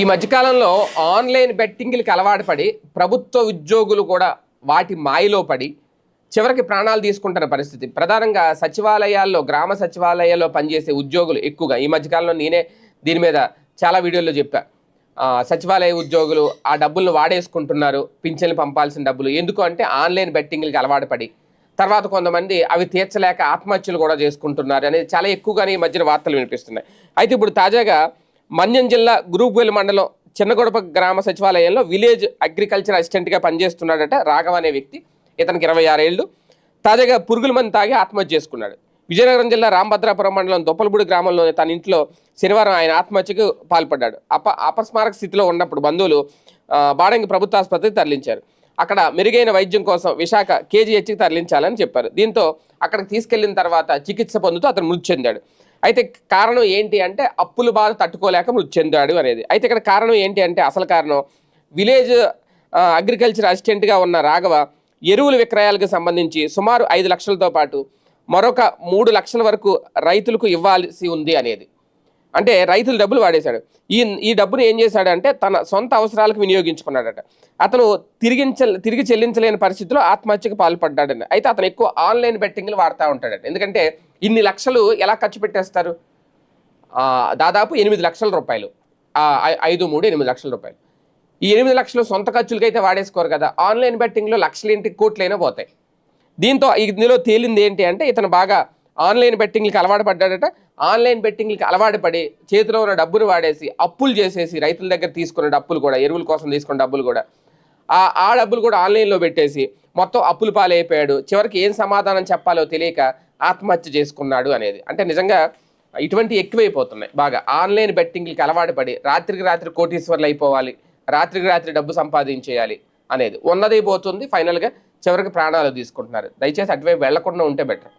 ఈ మధ్యకాలంలో ఆన్లైన్ బెట్టింగ్లకి అలవాటు పడి ప్రభుత్వ ఉద్యోగులు కూడా వాటి మాయలో పడి చివరికి ప్రాణాలు తీసుకుంటున్న పరిస్థితి. ప్రధానంగా సచివాలయాల్లో గ్రామ సచివాలయాల్లో పనిచేసే ఉద్యోగులు ఎక్కువగా. ఈ మధ్యకాలంలో నేనే దీని మీద చాలా వీడియోల్లో చెప్పా. సచివాలయ ఉద్యోగులు ఆ డబ్బులను వాడేసుకుంటున్నారు పింఛన్లు పంపాల్సిన డబ్బులు. ఎందుకు అంటే ఆన్లైన్ బెట్టింగ్లకి అలవాటు పడి. తర్వాత కొంతమంది అవి తీర్చలేక ఆత్మహత్యలు కూడా చేసుకుంటున్నారు అనేది చాలా ఎక్కువగానే ఈ మధ్యన వార్తలు వినిపిస్తున్నాయి. అయితే ఇప్పుడు తాజాగా మన్యం జిల్లా గ్రూప్వెల్ మండలం చిన్నగొడప గ్రామ సచివాలయంలో విలేజ్ అగ్రికల్చర్ అసిస్టెంట్గా పనిచేస్తున్నాడట రాఘవ అనే వ్యక్తి. ఇతనికి ఇరవై ఆరేళ్ళు. తాజాగా పురుగుల మంది తాగి ఆత్మహత్య చేసుకున్నాడు. విజయనగరం జిల్లా రామభద్రాపురం మండలం దొప్పలపూడి గ్రామంలోని తన ఇంట్లో శనివారం ఆయన ఆత్మహత్యకు పాల్పడ్డాడు. అప అపస్మారక స్థితిలో ఉన్నప్పుడు బంధువులు బాడంగి ప్రభుత్వ ఆసుపత్రికి తరలించారు. అక్కడ మెరుగైన వైద్యం కోసం విశాఖ కేజీహెచ్కి తరలించాలని చెప్పారు. దీంతో అక్కడికి తీసుకెళ్ళిన తర్వాత చికిత్స పొందుతూ అతను మృతి చెందాడు. అయితే కారణం ఏంటి అంటే అప్పుల బాధ తట్టుకోలేక మృతి చెందాడు అనేది. అయితే ఇక్కడ కారణం ఏంటి అంటే అసలు కారణం విలేజ్ అగ్రికల్చర్ అసిస్టెంట్గా ఉన్న రాఘవ ఎరువుల విక్రయాలకు సంబంధించి సుమారు ఐదు లక్షలతో పాటు మరొక మూడు లక్షల వరకు రైతులకు ఇవ్వాల్సి ఉంది అనేది. అంటే రైతులు డబ్బులు వాడేశాడు. ఈ ఈ డబ్బును ఏం చేశాడంటే తన సొంత అవసరాలకు వినియోగించుకున్నాడట. అతను తిరిగించ తిరిగి చెల్లించలేని పరిస్థితిలో ఆత్మహత్యకు పాల్పడ్డాడని అయితే అతను ఎక్కువ ఆన్లైన్ బెట్టింగ్లు వాడుతూ ఉంటాడట. ఎందుకంటే ఇన్ని లక్షలు ఎలా ఖర్చు పెట్టేస్తారు? దాదాపు ఎనిమిది లక్షల రూపాయలు. ఐ- ఐదు మూడు ఎనిమిది లక్షల రూపాయలు. ఈ ఎనిమిది లక్షలు సొంత ఖర్చులకి అయితే వాడేసుకోరు కదా. ఆన్లైన్ బెట్టింగ్లో లక్షలేంటి కోట్లైనా పోతాయి. దీంతో ఇందులో తేలింది ఏంటి అంటే ఇతను బాగా ఆన్లైన్ బెట్టింగ్లకి అలవాటు పడ్డాడట. ఆన్లైన్ బెట్టింగ్లకి అలవాటు పడి చేతిలో ఉన్న డబ్బును వాడేసి అప్పులు చేసేసి రైతుల దగ్గర తీసుకున్న డబ్బులు కూడా ఎరువుల కోసం తీసుకున్న డబ్బులు కూడా ఆ ఆ డబ్బులు కూడా ఆన్లైన్లో పెట్టేసి మొత్తం అప్పులు పాలైపోయాడు. చివరికి ఏం సమాధానం చెప్పాలో తెలియక ఆత్మహత్య చేసుకున్నాడు అనేది. అంటే నిజంగా ఇటువంటి ఎక్కువైపోతున్నాయి బాగా. ఆన్లైన్ బెట్టింగ్లకి అలవాటు పడి రాత్రికి రాత్రి కోటీశ్వర్లు అయిపోవాలి రాత్రికి రాత్రి డబ్బు సంపాదించేయాలి అనేది. ఉన్నది పోతుంది ఫైనల్గా చివరికి ప్రాణాలు తీసుకుంటున్నారు. దయచేసి అటువైపు వెళ్ళకుండా ఉంటే బెటర్.